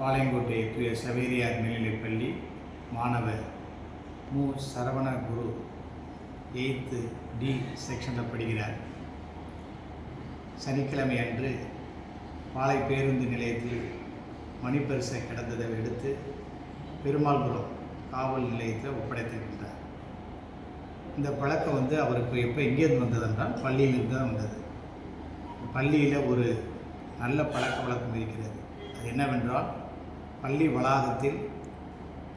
பாளையங்கோட்டை பிரிய சவேரியார் மேல்நிலைப்பள்ளி மாணவர் மு. சரவண குரு எயித்து டி செக்ஷனில் படிக்கிறார். சனிக்கிழமை அன்று பாளை பேருந்து நிலையத்தில் மணிப்பரிசை கிடந்ததை எடுத்து பெருமாள்புரம் காவல் நிலையத்தில் ஒப்படைத்திருக்கின்றார் இந்த பழக்கம் வந்து அவருக்கு எப்போ எங்கேருந்து வந்ததென்றால் பள்ளியிலிருந்து தான் வந்தது. பள்ளியில் ஒரு நல்ல பழக்க வழக்கம் இருக்கிறது. அது என்னவென்றால் பள்ளி வளாகத்தில்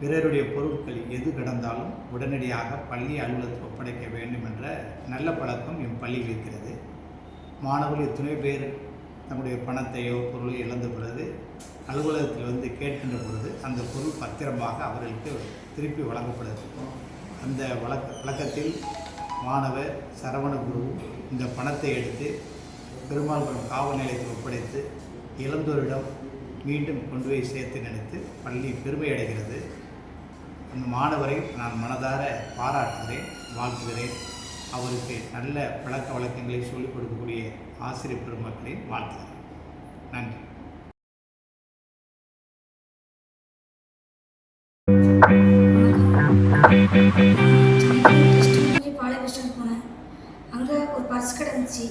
பிறருடைய பொருட்கள் எது கிடந்தாலும் உடனடியாக பள்ளி அலுவலகத்தில் ஒப்படைக்க வேண்டும் என்ற நல்ல பழக்கம் என் பள்ளியில் இருக்கிறது. மாணவர்கள் எத்தனை பேர் தம்முடைய பணத்தையோ பொருளை இழந்த பிறகு அலுவலகத்தில் வந்து கேட்கின்ற பொழுது அந்த பொருள் பத்திரமாக அவர்களுக்கு திருப்பி வழங்கப்படுது. அந்த வழக்க வழக்கத்தில் மாணவர் சரவண குரு இந்த பணத்தை எடுத்து பெருமாள்புரம் காவல் நிலையத்தில் ஒப்படைத்து இழந்தோரிடம் மீண்டும் கொண்டு போய் சேர்த்து நினைத்து பள்ளி பெருமை அடைகிறது. அந்த மாணவரை நான் மனதார பாராட்டுகிறேன் வாழ்த்துகிறேன். அவருக்கு நல்ல பழக்க வழக்கங்களை சொல்லிக் கொடுக்கக்கூடிய ஆசிரியர் பெருமக்களை வாழ்த்துகிறேன். நன்றி. பாலகிருஷ்ணன் போனேன். அங்கே ஒரு பர்ஸ் கடந்துச்சு.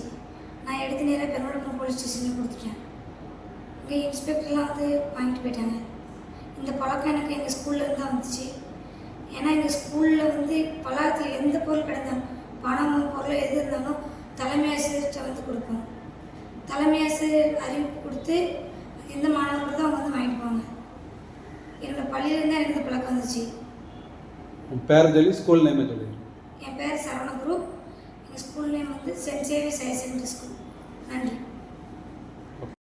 நான் எடுத்து நேராக பெருமாள் போலீஸ் ஸ்டேஷனில் கொடுத்துட்டேன். இங்கே இன்ஸ்பெக்டர்லாம் வந்து வாங்கிட்டு போயிட்டாங்க. இந்த பழக்கம் எனக்கு எங்கள் ஸ்கூல்ல இருந்து தான் வந்துச்சு. ஏன்னா எங்கள் ஸ்கூலில் வந்து பழக்கத்தில் எந்த பொருள் கிடந்தாலும் பணமோ பொருள் எது இருந்தாலும் தலைமை ஆசிரியர்கிட்ட வந்து கொடுப்போம். தலைமை ஆசிரியர் அறிவிப்பு கொடுத்து எந்த மாணவர்கள் தான் அவங்க வந்து வாங்கிட்டு போவாங்க. என்னோட பள்ளியிலேருந்து எனக்கு இந்த பழக்கம் வந்துச்சு. உன் பேரை சொல்லி ஸ்கூல் நேமே சொல்லி. என் பேர் சரவணகுரு. எங்கள் ஸ்கூல் நேம் வந்து Saint Xavier's higher secondary school. நன்றி.